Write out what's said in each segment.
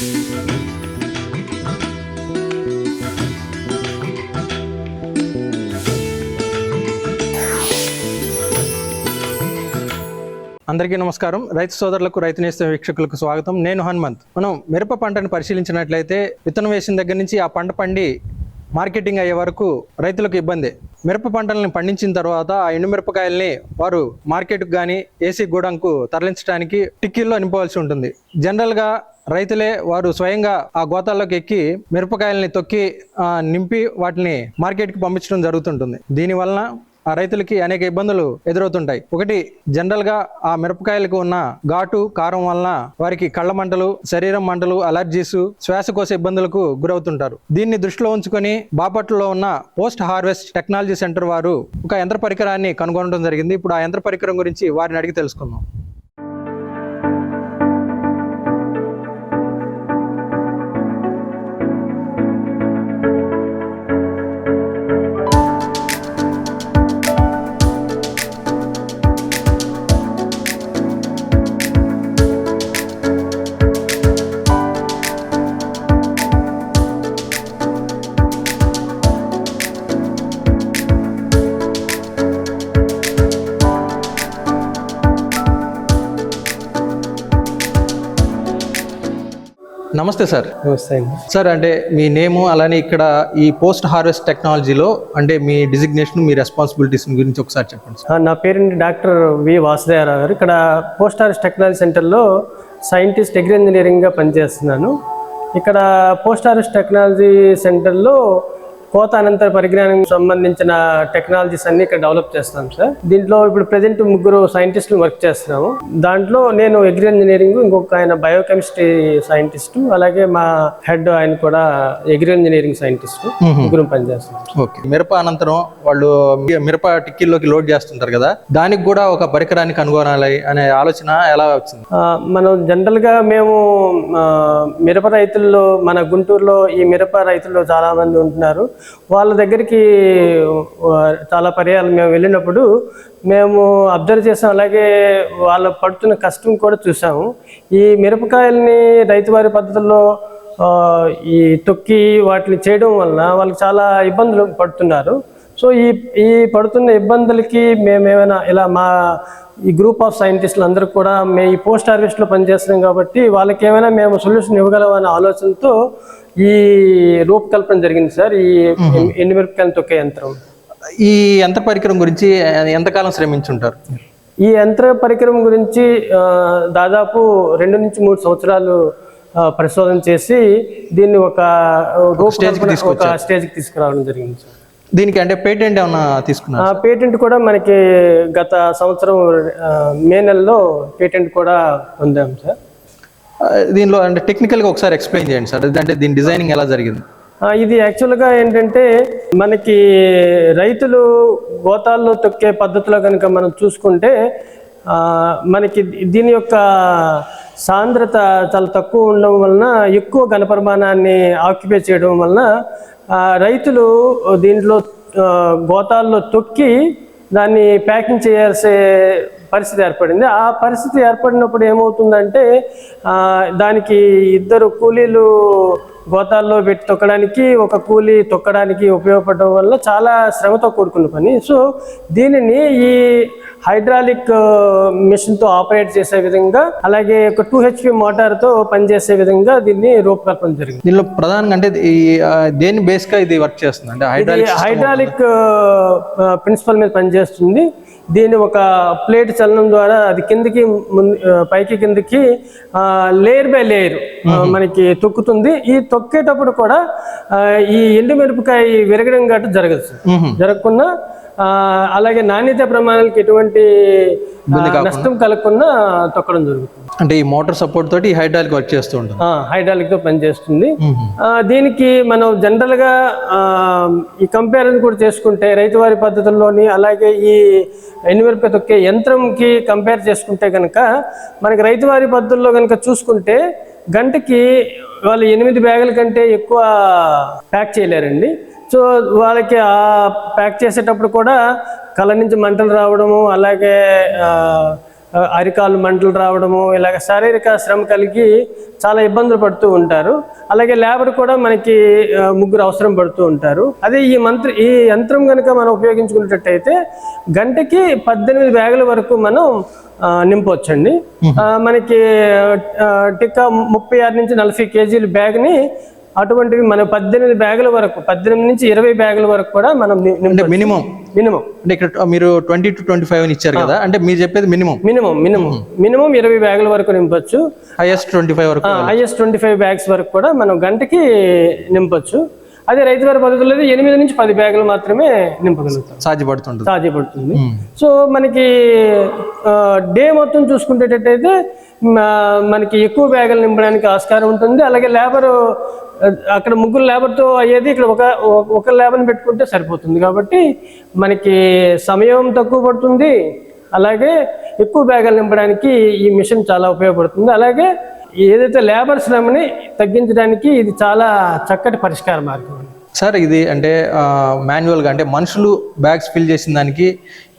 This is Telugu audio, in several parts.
అందరికీ నమస్కారం. రైతు సోదరులకు రైతు నేస్తం వీక్షకులకు స్వాగతం. నేను హనుమంత్. మనం మిరప పంటను పరిశీలించినట్లయితే విత్తనం వేసిన దగ్గర నుంచి ఆ పంట పండి మార్కెటింగ్ అయ్యే వరకు రైతులకు ఇబ్బంది. మిరప పంటలను పండించిన తర్వాత ఆ ఎండుమిరపకాయల్ని వారు మార్కెట్కు కానీ ఏసీ గూడంకు తరలించడానికి టిక్కీల్లో నింపవలసి ఉంటుంది. జనరల్గా రైతులే వారు స్వయంగా ఆ గోతాల్లోకి ఎక్కి మిరపకాయల్ని తొక్కి నింపి వాటిని మార్కెట్కి పంపించడం జరుగుతుంటుంది. దీనివలన ఆ రైతులకి అనేక ఇబ్బందులు ఎదురవుతుంటాయి. ఒకటి జనరల్గా ఆ మిరపకాయలకు ఉన్న ఘాటు కారం వలన వారికి కళ్ళ మంటలు శరీరం మంటలు అలర్జీస్ శ్వాసకోశ ఇబ్బందులకు గురవుతుంటారు. దీన్ని దృష్టిలో ఉంచుకొని బాపట్లలో ఉన్న పోస్ట్ హార్వెస్ట్ టెక్నాలజీ సెంటర్ వారు ఒక యంత్ర పరికరాన్ని కనుగొనడం జరిగింది. ఇప్పుడు ఆ యంత్ర పరికరం గురించి వారిని అడిగి తెలుసుకుందాం. నమస్తే సార్. నమస్తే సార్ అంటే మీ నేము అలానే ఇక్కడ ఈ పోస్ట్ హార్వెస్ట్ టెక్నాలజీలో అంటే మీ డిజిగ్నేషన్ మీ రెస్పాన్సిబిలిటీస్ గురించి ఒకసారి చెప్పండి నా పేరు డాక్టర్ వి వాసుదేవరావు గారు. ఇక్కడ పోస్ట్ ఆఫీస్ టెక్నాలజీ సెంటర్లో సైంటిస్ట్ అగ్రి ఇంజనీరింగ్గా పనిచేస్తున్నాను. ఇక్కడ పోస్ట్ ఆఫీస్ టెక్నాలజీ సెంటర్లో కోత అనంతర పరిజ్ఞానం సంబంధించిన టెక్నాలజీస్ అన్ని ఇక్కడ డెవలప్ చేస్తాం సార్ దీంట్లో ఇప్పుడు ప్రజెంట్ ముగ్గురు సైంటిస్టులు వర్క్ చేస్తున్నాము. దాంట్లో నేను అగ్రి ఇంజనీరింగ్ ఇంకొక ఆయన బయోకెమిస్ట్రీ సైంటిస్ట్ అలాగే మా హెడ్ ఆయన కూడా అగ్రి ఇంజనీరింగ్ సైంటిస్ట్ ముగ్గురు పనిచేస్తున్నాం ఓకే. మిరప అనంతరం వాళ్ళు మిరప టిక్కీల్లోకి లోడ్ చేస్తుంటారు కదా దానికి కూడా ఒక పరికరాన్ని కనుగొనాలి అనే ఆలోచన ఎలా వచ్చింది? మనం జనరల్గా మేము ఆ, మిరప రైతుల్లో మన గుంటూరులో ఈ మిరప రైతుల్లో చాలా మంది ఉంటున్నారు. వాళ్ళ దగ్గరికి చాలా పర్యాలు మేము వెళ్ళినప్పుడు మేము అబ్జర్వ్ చేసాం. అలాగే వాళ్ళు పడుతున్న కష్టం కూడా చూసాము. ఈ మిరపకాయల్ని రైతువారి పద్ధతుల్లో ఈ తొక్కి వాటిని చేయడం వలన వాళ్ళకి చాలా ఇబ్బందులు పడుతున్నారు. సో ఈ ఈ పడుతున్న ఇబ్బందులకి మేము ఏమైనా ఇలా మా ఈ గ్రూప్ ఆఫ్ సైంటిస్టులు అందరూ కూడా మేము ఈ పోస్ట్ హార్వెస్ట్లో పనిచేస్తున్నాం కాబట్టి వాళ్ళకి ఏమైనా మేము సొల్యూషన్ ఇవ్వగలమనే ఆలోచనతో ఈ రూపకల్పన జరిగింది సార్ ఈ ఎండుమిరపకాయలు తొక్కే యంత్రం? ఈ యంత్ర పరికరం గురించి ఎంతకాలం శ్రమించుంటారు? ఈ యంత్ర పరికరం గురించి దాదాపు రెండు నుంచి మూడు సంవత్సరాలు పరిశోధన చేసి దీన్ని ఒక రూపకల్పన ఒక స్టేజ్కి తీసుకురావడం జరిగింది సార్. దీనికి అంటే పేటెంట్ ఏమన్నా తీసుకున్నారు? ఆ పేటెంట్ కూడా మనకి గత సంవత్సరం మే నెలలో పేటెంట్ కూడా పొందాం సార్. దీనిలో అంటే టెక్నికల్గా ఒకసారి ఎక్స్ప్లెయిన్ చేయండి సార్. అంటే దీని డిజైనింగ్ ఎలా జరిగింది? ఇది యాక్చువల్గా ఏంటంటే మనకి రైతులు గోతాల్లో తొక్కే పద్ధతిలో కనుక మనం చూసుకుంటే మనకి దీని యొక్క సాంద్రత చాలా తక్కువ ఉండడం వలన ఎక్కువ ఘనపరిమాణాన్ని ఆక్యుపై చేయడం వలన రైతులు దీంట్లో గోతాల్లో తొక్కి దాన్ని ప్యాకింగ్ చేయాల్సే పరిస్థితి ఏర్పడింది. ఆ పరిస్థితి ఏర్పడినప్పుడు ఏమవుతుందంటే దానికి ఇద్దరు కూలీలు గోతాల్లో పెట్టి తొక్కడానికి ఒక కూలీ తొక్కడానికి ఉపయోగపడడం వల్ల చాలా శ్రమతో కూడుకున్న పని. సో దీనిని ఈ హైడ్రాలిక్ మిషన్తో ఆపరేట్ చేసే విధంగా అలాగే ఒక టూ హెచ్పి మోటార్తో పనిచేసే విధంగా దీన్ని రూపకల్పన జరిగింది. దీనిలో ప్రధానంగా అంటే దేని బేస్గా ఇది వర్క్ చేస్తుంది? అంటే హైడ్రాలిక్ ప్రిన్సిపల్ మీద పనిచేస్తుంది. దీని ఒక ప్లేట్ చలనం ద్వారా అది కిందికి పైకి కిందికి లేయర్ బై లేయర్ మనకి తొక్కుతుంది. ఈ తొక్కేటప్పుడు కూడా ఈ ఎండు మిరపకాయ విరగడం గట్టు జరగదు సార్. జరగకుండా అలాగే నాణ్యత ప్రమాణాలకు ఎటువంటి నష్టం కలగకుండా తొక్కడం జరుగుతుంది. అంటే ఈ మోటార్ సపోర్ట్ తోటి హైడ్రాలిక్ వర్క్ చేస్తూ ఉంటుంది. హైడ్రాలిక్తో పనిచేస్తుంది. దీనికి మనం జనరల్గా ఈ కంపారిజన్ కూడా చేసుకుంటే రైతువారి పద్ధతుల్లోని అలాగే ఈ ఎన్నిమిరపకాయ తొక్కే యంత్రంకి కంపేర్ చేసుకుంటే కనుక మనకి రైతువారి పద్ధతుల్లో కనుక చూసుకుంటే గంటకి వాళ్ళు ఎనిమిది బ్యాగుల కంటే ఎక్కువ ప్యాక్ చేయలేరండి. సో వాళ్ళకి ఆ ప్యాక్ చేసేటప్పుడు కూడా కళ్ళ నుంచి మంటలు రావడము అలాగే అరికాలు మంటలు రావడము ఇలాగ శారీరక శ్రమ కలిగి చాలా ఇబ్బందులు పడుతూ ఉంటారు. అలాగే లేబర్ కూడా మనకి ముగ్గురు అవసరం పడుతూ ఉంటారు. అదే ఈ మంత్ర ఈ యంత్రం కనుక మనం ఉపయోగించుకునేటట్టయితే గంటకి పద్దెనిమిది బ్యాగుల వరకు మనం నింపవచ్చండి మనకి టిక్కా ముప్పై ఆరు నుంచి నలభై కేజీల బ్యాగ్ని అటువంటివి మన పద్దెనిమిది బ్యాగుల వరకు పద్దెనిమిది నుంచి ఇరవై బ్యాగుల వరకు కూడా మనం. మినిమం? మినిమం. అంటే ఇక్కడ మీరు ట్వంటీ టు ట్వంటీ ఫైవ్ అని ఇచ్చారు కదా అంటే మీరు చెప్పేది మినిమం? Minimum minimum. మినిమం ఇరవై బ్యాగుల వరకు నింపొచ్చు. హైయెస్ట్ ట్వంటీ ఫైవ్ వరకు ఐఎస్ ట్వంటీ ఫైవ్ బ్యాగ్స్ వరకు కూడా మనం గంటకి నింపొచ్చు. అదే రైతు వారి పద్ధతిలో ఎనిమిది నుంచి పది బ్యాగులు మాత్రమే నింపగలుగుతాం. సాధ్యపడుతుంటుంది. సాధ్యపడుతుంది. సో మనకి డే మొత్తం చూసుకునేటట్టయితే మనకి ఎక్కువ బ్యాగులు నింపడానికి ఆస్కారం ఉంటుంది. అలాగే లేబర్ అక్కడ ముగ్గురు లేబర్తో అయ్యేది ఇక్కడ ఒక ఒక లేబర్ని పెట్టుకుంటే సరిపోతుంది. కాబట్టి మనకి సమయం తక్కువ పడుతుంది. అలాగే ఎక్కువ బ్యాగులు నింపడానికి ఈ మిషన్ చాలా ఉపయోగపడుతుంది. అలాగే ఏదైతే లేబర్ శ్రమని తగ్గించడానికి ఇది చాలా చక్కటి పరిష్కార మార్గం సార్ ఇది అంటే మాన్యువల్గా అంటే మనుషులు బ్యాగ్స్ ఫిల్ చేసిన దానికి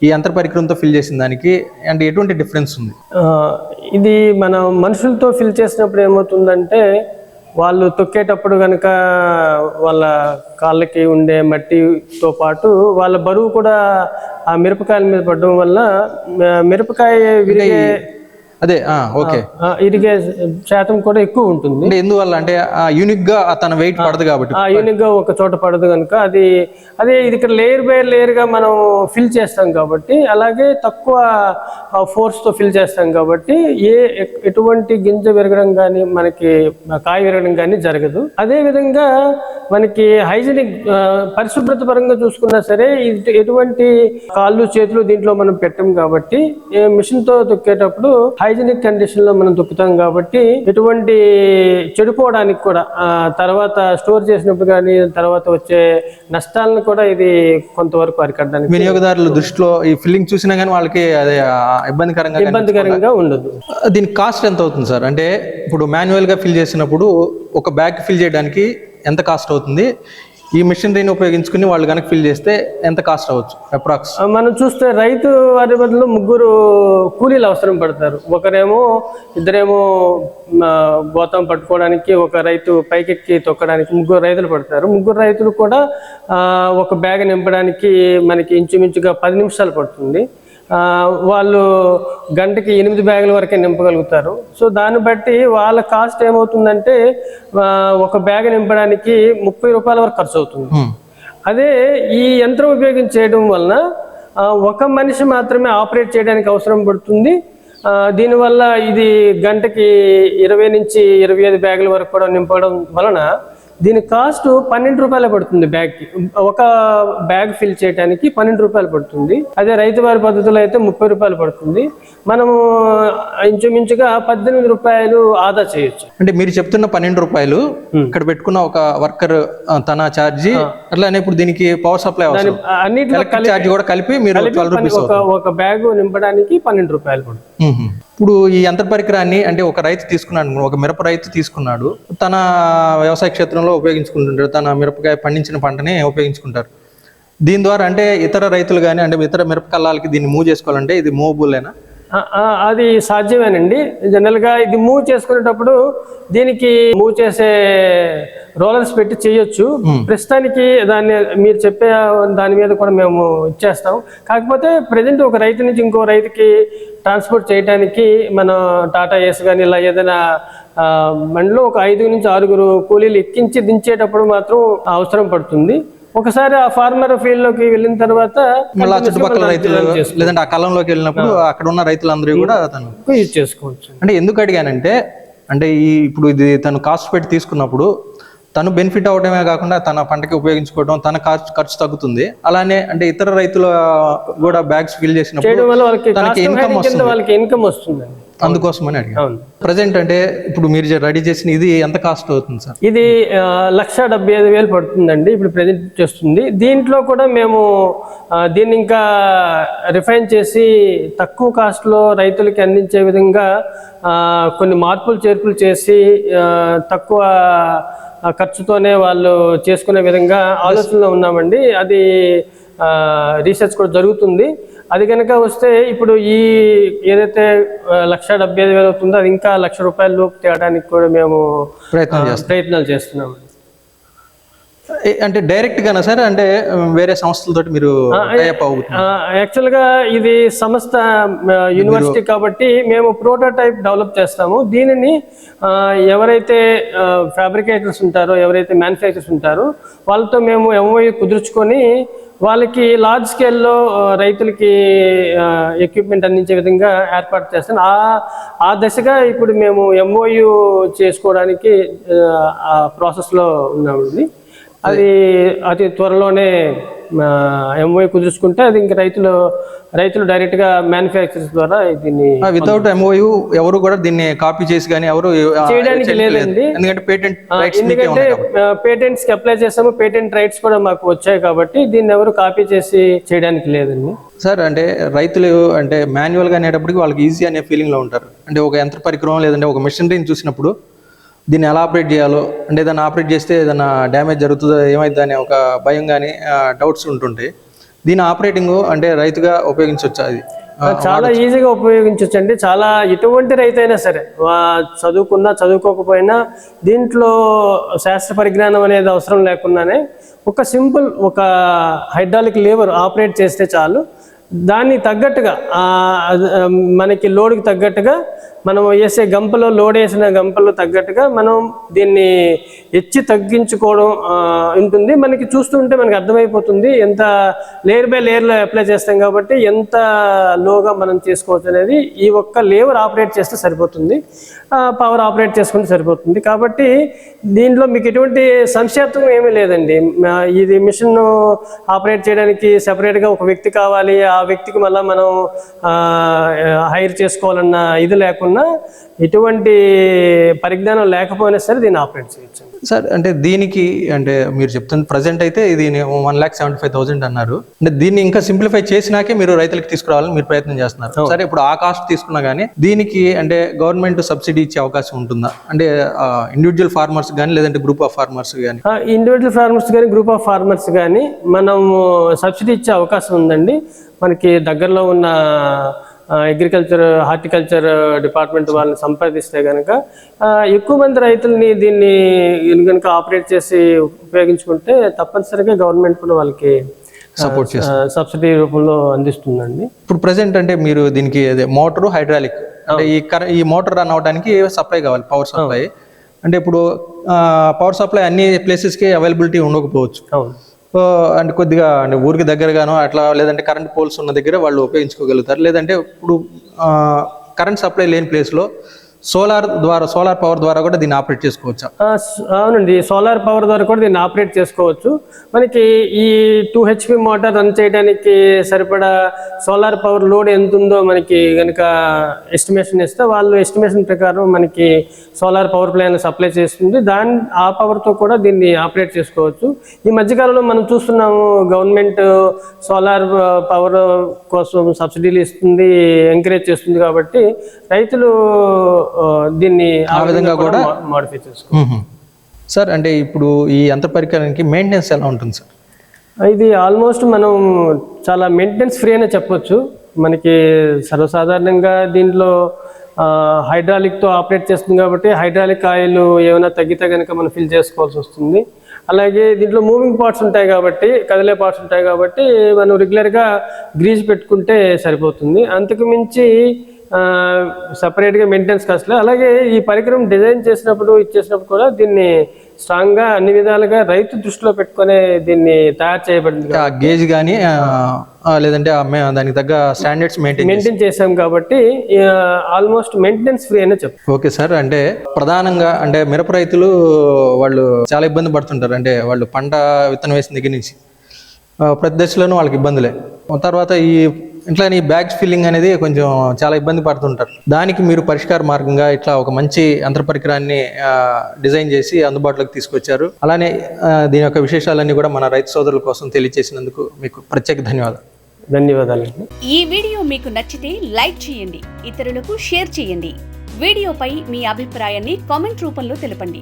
ఈ యంత్ర పరికరంతో ఫిల్ చేసిన దానికి అంటే ఎటువంటి డిఫరెన్స్ ఉంది? ఇది మనం మనుషులతో ఫిల్ చేసినప్పుడు ఏమవుతుందంటే వాళ్ళు తొక్కేటప్పుడు కనుక వాళ్ళ కాళ్ళకి ఉండే మట్టితో పాటు వాళ్ళ బరువు కూడా ఆ మిరపకాయల మీద పడడం వల్ల మిరపకాయ విరిగే అదే ఓకే. ఇరిగే శాతం కూడా ఎక్కువ ఉంటుంది. అంటే ఎందువల్ల? అంటే యూనిక్గా తన వెయిట్ పడదు కాబట్టి. ఆ యూనిక్గా ఒక చోట పడదు కనుక అది అదే ఇది ఇక్కడ లేయర్ బై లేయర్గా మనం ఫిల్ చేస్తాం కాబట్టి అలాగే తక్కువ ఫోర్స్తో ఫిల్ చేస్తాం కాబట్టి ఏ ఎటువంటి గింజ విరగడం కానీ మనకి కాయ విరగడం కానీ జరగదు. అదే విధంగా మనకి హైజీనిక్ పరిశుభ్రత పరంగా చూసుకున్నా సరే ఎటువంటి కాళ్ళు చేతులు దీంట్లో మనం పెట్టం కాబట్టి మిషన్తో తొక్కేటప్పుడు హైజీనిక్ కండిషన్లో మనం తొక్కుతాం కాబట్టి ఎటువంటి చెడిపోవడానికి కూడా తర్వాత స్టోర్ చేసినప్పుడు కానీ తర్వాత వచ్చే నష్టాలను కూడా ఇది కొంతవరకు అరికట్టడానికి వినియోగదారుల దృష్టిలో ఈ ఫిల్లింగ్ చూసినా కానీ వాళ్ళకి అదే ఇబ్బందికరంగా ఇబ్బందికరంగా ఉండదు. దీని కాస్ట్ ఎంత అవుతుంది సార్? అంటే ఇప్పుడు మాన్యువల్గా ఫిల్ చేసినప్పుడు ఒక బ్యాగ్ ఫిల్ చేయడానికి ఎంత కాస్ట్ అవుతుంది? ఈ మిషనరీని ఉపయోగించుకుని వాళ్ళు కనుక ఫిల్ చేస్తే ఎంత కాస్ట్ అవ్వచ్చు? అప్రాక్స్ మనం చూస్తే రైతు వారి బదులు ముగ్గురు కూలీలు అవసరం పడతారు. ఒకరేమో ఇద్దరేమో గోతం పట్టుకోవడానికి ఒక రైతు పైకెక్కి తొక్కడానికి ముగ్గురు రైతులు పడతారు. ముగ్గురు రైతులు కూడా ఒక బ్యాగ్ నింపడానికి మనకి ఇంచుమించుగా పది నిమిషాలు పడుతుంది. వాళ్ళు గంటకి ఎనిమిది బ్యాగుల వరకే నింపగలుగుతారు. సో దాన్ని బట్టి వాళ్ళ కాస్ట్ ఏమవుతుందంటే ఒక బ్యాగ్ నింపడానికి ముప్పై రూపాయల వరకు ఖర్చు అవుతుంది అదే ఈ యంత్రం ఉపయోగించేయడం వలన ఆ, ఒక మనిషి మాత్రమే ఆపరేట్ చేయడానికి అవసరం పడుతుంది. దీనివల్ల ఇది గంటకి ఇరవై నుంచి ఇరవై ఐదు బ్యాగుల వరకు కూడా నింపడం వలన దీని కాస్ట్ పన్నెండు రూపాయలు పడుతుంది బ్యాగ్కి ఒక బ్యాగ్ ఫిల్ చేయడానికి పన్నెండు రూపాయలు పడుతుంది. అదే రైతు వారి పద్ధతిలో అయితే ముప్పై రూపాయలు పడుతుంది. మనము ఇంచుమించుగా పద్దెనిమిది రూపాయలు ఆదా చేయొచ్చు. అంటే మీరు చెప్తున్న పన్నెండు రూపాయలు ఇక్కడ పెట్టుకున్న ఒక వర్కర్ తన ఛార్జీ అట్లానే ఇప్పుడు దీనికి పవర్ సప్లై ఎలక్ట్రిక్ ఛార్జ్ కూడా కలిపి మీరు ఒక బ్యాగ్ నింపడానికి పన్నెండు రూపాయలు పడుతుంది. ఇప్పుడు ఈ యంత్ర పరికరాన్ని అంటే ఒక రైతు తీసుకున్నాడు ఒక మిరప రైతు తీసుకున్నాడు తన వ్యవసాయ క్షేత్రంలో ఉపయోగించుకుంటుంటారు తన మిరపకాయ పండించిన పంటని ఉపయోగించుకుంటారు. దీని ద్వారా అంటే ఇతర రైతులు కానీ అంటే ఇతర మిరప కల్లాలకి దీన్ని మూవ్ చేసుకోవాలంటే ఇది మూవబుల్లేనా ఆ, అది సాధ్యమేనండి. జనరల్గా ఇది మూవ్ చేసుకునేటప్పుడు దీనికి మూవ్ చేసే రోలర్స్ పెట్టి చేయొచ్చు. ప్రస్తుతానికి దాన్ని మీరు చెప్పే దాని మీద కూడా మేము ఇచ్చేస్తాం. కాకపోతే ప్రజెంట్ ఒక రైతు నుంచి ఇంకో రైతుకి ట్రాన్స్పోర్ట్ చేయడానికి మన టాటా ఏస్ కానీ ఇలా ఏదైనా బండిలో ఒక ఐదు నుంచి ఆరుగురు కూలీలు ఎక్కించి దించేటప్పుడు మాత్రం అవసరం పడుతుంది. ఒకసారి ఆ ఫార్మర్ ఫీల్డ్లోకి వెళ్ళిన తర్వాత మళ్ళీ చుట్టుపక్కల రైతులు లేదంటే ఆ కలంలోకి వెళ్ళినప్పుడు అక్కడ ఉన్న రైతులందరూ కూడా తను యూజ్ చేసుకోవచ్చు. అంటే ఎందుకు అడిగానంటే అంటే ఈ ఇప్పుడు ఇది తను కాస్ట్ పెట్టి తీసుకున్నప్పుడు తను బెనిఫిట్ అవడమే కాకుండా తన పంటకి ఉపయోగించుకోవడం తన ఖర్చు ఖర్చు తగ్గుతుంది. అలానే అంటే ఇతర రైతుల కూడా బ్యాగ్స్ ఫిల్ చేసినప్పుడు తనకి ఇన్కమ్ వస్తుంది. వాళ్ళకి ఇన్కమ్ వస్తుందండి. అందుకోసమని అడిగాను. ప్రజెంట్ అంటే ఇప్పుడు మీరు రెడీ చేసిన ఇది ఎంత కాస్ట్ అవుతుంది సార్? ఇది లక్ష డెబ్బై ఐదు వేలు పడుతుందండి ఇప్పుడు ప్రజెంట్ చేస్తుంది. దీంట్లో కూడా మేము దీన్ని ఇంకా రిఫైన్ చేసి తక్కువ కాస్ట్లో రైతులకి అందించే విధంగా కొన్ని మార్పులు చేర్పులు చేసి తక్కువ ఖర్చుతోనే వాళ్ళు చేసుకునే విధంగా ఆలోచనలో ఉన్నామండి. అది రీసెర్చ్ కూడా జరుగుతుంది. అది కనుక వస్తే ఇప్పుడు ఈ ఏదైతే లక్ష డెబ్బై ఐదు వేలు అవుతుందో అది ఇంకా లక్ష రూపాయల లోపు తేయడానికి కూడా మేము ప్రయత్నాలు చేస్తున్నాం. అంటే డైరెక్ట్ గానా సార్? అంటే వేరే సంస్థలతోటి మీరు యాక్చువల్గా ఇది సంస్థ యూనివర్సిటీ కాబట్టి మేము ప్రోటోటైప్ డెవలప్ చేస్తాము. దీనిని ఎవరైతే ఫ్యాబ్రికేటర్స్ ఉంటారో ఎవరైతే మ్యానుఫ్యాక్చర్స్ ఉంటారో వాళ్ళతో మేము ఎంఓఈ కుదుర్చుకొని వాళ్ళకి లార్జ్ స్కేల్లో రైతులకి ఎక్విప్మెంట్ అందించే విధంగా ఏర్పాటు చేస్తాం. ఆ ఆ దశగా ఇప్పుడు మేము ఎంఓయు చేసుకోవడానికి ఆ, ఆ ప్రాసెస్లో ఉన్నామండి. అది అతి త్వరలోనే ఎంఓఐ కుదుర్చుకుంటే అది ఇంక రైతులు రైతులు డైరెక్ట్గా మ్యానుఫ్యాక్చర్స్ ద్వారా దీన్ని వితౌట్ ఎంఓయు ఎవరు కూడా దీన్ని కాపీ చేసి కానీ ఎవరు చేయడానికి. లేదండి. ఎందుకంటే పేటెంట్ ఎందుకంటే. పేటెంట్స్కి అప్లై చేసాము పేటెంట్ రైట్స్ కూడా మాకు వచ్చాయి కాబట్టి దీన్ని ఎవరు కాపీ చేసి చేయడానికి లేదండి సార్ అంటే రైతులు అంటే మాన్యువల్గా అనేటప్పటికి వాళ్ళకి ఈజీ అనే ఫీలింగ్లో ఉంటారు అంటే ఒక యంత్ర పరికరం లేదంటే ఒక మెషినరీని చూసినప్పుడు దీన్ని ఎలా ఆపరేట్ చేయాలో అంటే ఏదైనా ఆపరేట్ చేస్తే ఏదైనా డ్యామేజ్ జరుగుతుందో ఏమైంది అనే ఒక భయం కానీ డౌట్స్ ఉంటుంటాయి దీని ఆపరేటింగ్ అంటే రైతుగా ఉపయోగించవచ్చు అది చాలా ఈజీగా ఉపయోగించవచ్చు అండి. చాలా ఎటువంటి రైతు అయినా సరే చదువుకున్నా చదువుకోకపోయినా దీంట్లో శాస్త్ర పరిజ్ఞానం అనేది అవసరం లేకుండానే ఒక సింపుల్ ఒక హైడ్రాలిక్ లీవర్ ఆపరేట్ చేస్తే చాలు. దాన్ని తగ్గట్టుగా మనకి లోడ్కి తగ్గట్టుగా మనం వేసే గంపలో లోడ్ వేసిన గంపలో తగ్గట్టుగా మనం దీన్ని ఎచ్చి తగ్గించుకోవడం ఉంటుంది. మనకి చూస్తుంటే మనకి అర్థమైపోతుంది ఎంత లేయర్ బై లేయర్లో అప్లై చేస్తాం కాబట్టి ఎంత లోగా మనం చేసుకోవచ్చు అనేది ఈ ఒక్క లేవర్ ఆపరేట్ చేస్తే సరిపోతుంది. పవర్ ఆపరేట్ చేసుకుంటే సరిపోతుంది. కాబట్టి దీంట్లో మీకు ఎటువంటి సంశయత్వం ఏమీ లేదండి. ఇది మిషన్ ఆపరేట్ చేయడానికి సెపరేట్గా ఒక వ్యక్తి కావాలి. ఆ వ్యక్తికి మళ్ళీ మనం హైర్ చేసుకోవాలన్న ఇది లేకుండా ఎటువంటి పరిజ్ఞానం లేకపోయినా సరే దీన్ని ఆపరేట్ చేయొచ్చు. సార్ అంటే దీనికి అంటే మీరు చెప్తున్న ప్రజెంట్ అయితే ఇది one lakh seventy five thousand అన్నారు. అంటే దీన్ని ఇంకా సింప్లిఫై చేసినాకే మీరు రైతులకు తీసుకురావాలని మీరు ప్రయత్నం చేస్తున్నారు. సరే ఇప్పుడు ఆ కాస్ట్ తీసుకున్నా కానీ దీనికి అంటే గవర్నమెంట్ సబ్సిడీ ఇచ్చే అవకాశం ఉంటుందా? అంటే ఇండివిజువల్ ఫార్మర్స్ కానీ లేదంటే గ్రూప్ ఆఫ్ ఫార్మర్స్ కానీ ఇండివిజువల్ ఫార్మర్స్ కానీ గ్రూప్ ఆఫ్ ఫార్మర్స్ కానీ మనం సబ్సిడీ ఇచ్చే అవకాశం ఉందండి. మనకి దగ్గరలో ఉన్న అగ్రికల్చర్ హార్టికల్చర్ డిపార్ట్మెంట్ వాళ్ళని సంప్రదిస్తే కనుక ఎక్కువ మంది రైతుల్ని దీన్ని కనుక ఆపరేట్ చేసి ఉపయోగించుకుంటే తప్పనిసరిగా గవర్నమెంట్ కూడా వాళ్ళకి సపోర్ట్ ఆ, సబ్సిడీ రూపంలో అందిస్తుందండి. ఇప్పుడు ప్రజెంట్ అంటే మీరు దీనికి అదే మోటార్ హైడ్రాలిక్ అంటే ఈ కర ఈ మోటార్ రన్ అవడానికి సప్లై కావాలి? పవర్ సప్లై అంటే ఇప్పుడు పవర్ సప్లై అన్ని ప్లేసెస్కి అవైలబిలిటీ ఉండకపోవచ్చు. అవును. అంటే కొద్దిగా అంటే ఊరికి దగ్గరగానో అట్లా లేదంటే కరెంట్ పోల్స్ ఉన్న దగ్గర వాళ్ళు ఉపయోగించుకోగలుగుతారు. లేదంటే ఇప్పుడు కరెంట్ సప్లై లేని ప్లేస్లో సోలార్ ద్వారా సోలార్ పవర్ ద్వారా కూడా దీన్ని ఆపరేట్ చేసుకోవచ్చు? అవునండి. సోలార్ పవర్ ద్వారా కూడా దీన్ని ఆపరేట్ చేసుకోవచ్చు. మనకి ఈ టూ హెచ్పి మోటార్ రన్ చేయడానికి సరిపడా సోలార్ పవర్ లోడ్ ఎంత ఉందో మనకి కనుక ఎస్టిమేషన్ ఇస్తే వాళ్ళు ఎస్టిమేషన్ ప్రకారం మనకి సోలార్ పవర్ ప్లాన్ సప్లై చేస్తుంది. దాని ఆ పవర్తో కూడా దీన్ని ఆపరేట్ చేసుకోవచ్చు. ఈ మధ్యకాలంలో మనం చూస్తున్నాము గవర్నమెంట్ సోలార్ పవర్ కోసం సబ్సిడీలు ఇస్తుంది ఎంకరేజ్ చేస్తుంది కాబట్టి రైతులు దీన్ని ఆ విధంగా కూడా మాడిఫై మ్మ్. సార్ అంటే ఇప్పుడు ఈ యంత్ర పరికరానికి మెయింటెనెన్స్ ఎలా ఉంటుంది సార్? ఇది ఆల్మోస్ట్ మనం చాలా మెయింటెనెన్స్ ఫ్రీ అనే చెప్పొచ్చు. మనకి సర్వసాధారణంగా దీంట్లో హైడ్రాలిక్తో ఆపరేట్ చేస్తుంది కాబట్టి హైడ్రాలిక్ ఆయిల్ ఏమైనా తగ్గితే కనుక మనం ఫిల్ చేసుకోవాల్సి వస్తుంది. అలాగే దీంట్లో మూవింగ్ పార్ట్స్ ఉంటాయి కాబట్టి కదిలే పార్ట్స్ ఉంటాయి కాబట్టి మనం రెగ్యులర్గా గ్రీజ్ పెట్టుకుంటే సరిపోతుంది. అంతకు మించి సపరేట్గా మెయింటెనెన్స్ కాస్ట్లే అలాగే ఈ పరికరం డిజైన్ చేసినప్పుడు ఇచ్చేసినప్పుడు కూడా దీన్ని స్ట్రాంగ్గా అన్ని విధాలుగా రైతు దృష్టిలో పెట్టుకునే దీన్ని తయారు చేయబడింది ఆ గేజ్ కానీ లేదంటే దానికి తగ్గ స్టాండర్డ్స్ మెయింటైన్ మెయింటైన్ చేసాం కాబట్టి ఆల్మోస్ట్ మెయింటెనెన్స్ ఫ్రీ అనే చెప్తాం. ఓకే సార్ అంటే ప్రధానంగా అంటే మిరప రైతులు వాళ్ళు చాలా ఇబ్బంది పడుతుంటారు. అంటే వాళ్ళు పంట విత్తనం వేసిన దగ్గర నుంచి. ప్రతి దశలోనూ వాళ్ళకి ఇబ్బందులే. తర్వాత ఈ ఇట్లా ఈ బ్యాగ్స్ ఫిల్లింగ్ అనేది కొంచెం చాలా ఇబ్బంది పడుతుంటారు. దానికి మీరు పరిష్కార మార్గంగా ఇట్లా ఒక మంచి యంత్ర పరికరాన్ని డిజైన్ చేసి అందుబాటులోకి తీసుకొచ్చారు. అలానే దీని యొక్క విశేషాలన్నీ కూడా మన రైతు సోదరుల కోసం తెలియజేసినందుకు మీకు ప్రత్యేక ధన్యవాదాలు. ధన్యవాదాలు ఈ వీడియో మీకు నచ్చితే లైక్ చేయండి ఇతరులకు షేర్ చేయండి. వీడియోపై మీ అభిప్రాయాన్ని కామెంట్ రూపంలో తెలపండి.